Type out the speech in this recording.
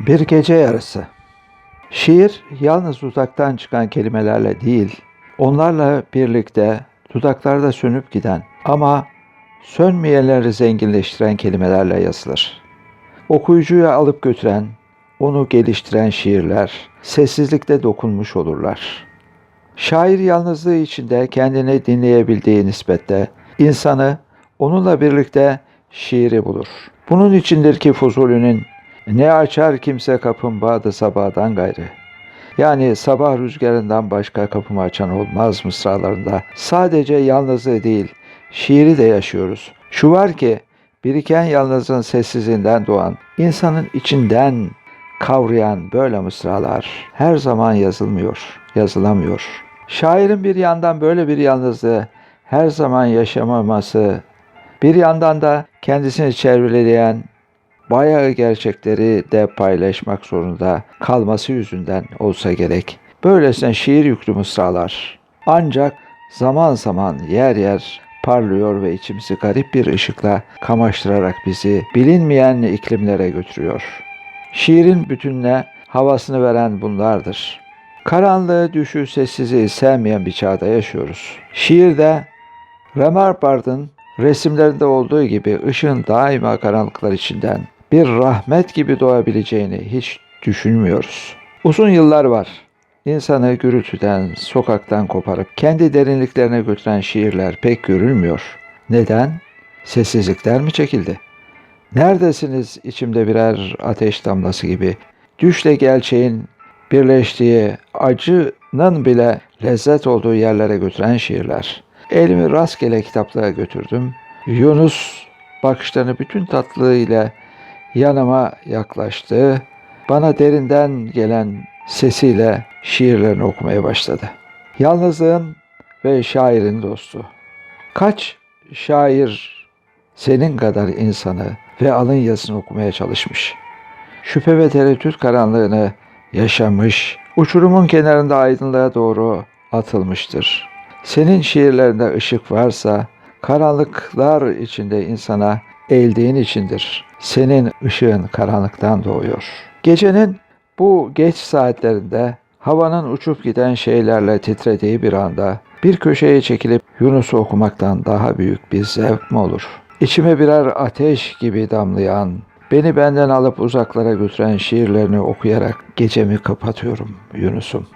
Bir gece yarısı. Şiir yalnız uzaktan çıkan kelimelerle değil, onlarla birlikte dudaklarda sönüp giden ama sönmeyenleri zenginleştiren kelimelerle yazılır. Okuyucuyu alıp götüren, onu geliştiren şiirler sessizlikte dokunmuş olurlar. Şair yalnızlığı içinde kendini dinleyebildiği nispette insanı onunla birlikte şiiri bulur. Bunun içindir ki Fuzuli'nin ne açar kimse kapım bağdı sabahdan gayrı. Yani sabah rüzgarından başka kapımı açan olmaz mısralarında sadece yalnızlığı değil şiiri de yaşıyoruz. Şu var ki biriken yalnızlığın sessizliğinden doğan insanın içinden kavrayan böyle mısralar her zaman yazılmıyor, yazılamıyor. Şairin bir yandan böyle bir yalnızlığı her zaman yaşamaması, bir yandan da kendisini çevreleyen bayağı gerçekleri de paylaşmak zorunda kalması yüzünden olsa gerek. Böylesine şiir yüklü mısralar. Ancak zaman zaman yer yer parlıyor ve içimizi garip bir ışıkla kamaştırarak bizi bilinmeyen iklimlere götürüyor. Şiirin bütününe havasını veren bunlardır. Karanlığı, düşü, sessizliği sevmeyen bir çağda yaşıyoruz. Şiirde Remarpard'ın resimlerinde olduğu gibi ışığın daima karanlıklar içinden bir rahmet gibi doğabileceğini hiç düşünmüyoruz. Uzun yıllar var. İnsanı gürültüden, sokaktan koparıp kendi derinliklerine götüren şiirler pek görülmüyor. Neden? Sessizlikler mi çekildi? Neredesiniz içimde birer ateş damlası gibi? Düşle gerçeğin birleştiği acının bile lezzet olduğu yerlere götüren şiirler. Elimi rastgele kitaplığa götürdüm. Yunus bakışlarını bütün tatlılığıyla yanıma yaklaştı. Bana derinden gelen sesiyle şiirlerini okumaya başladı. Yalnızlığın ve şairin dostu. Kaç şair senin kadar insanı ve alın yazısını okumaya çalışmış. Şüphe ve tereddüt karanlığını yaşamış, uçurumun kenarında aydınlığa doğru atılmıştır. Senin şiirlerinde ışık varsa, karanlıklar içinde insana eğildiğin içindir. Senin ışığın karanlıktan doğuyor. Gecenin bu geç saatlerinde havanın uçup giden şeylerle titrediği bir anda bir köşeye çekilip Yunus'u okumaktan daha büyük bir zevk mi olur? İçime birer ateş gibi damlayan, beni benden alıp uzaklara götüren şiirlerini okuyarak gecemi kapatıyorum Yunus'um.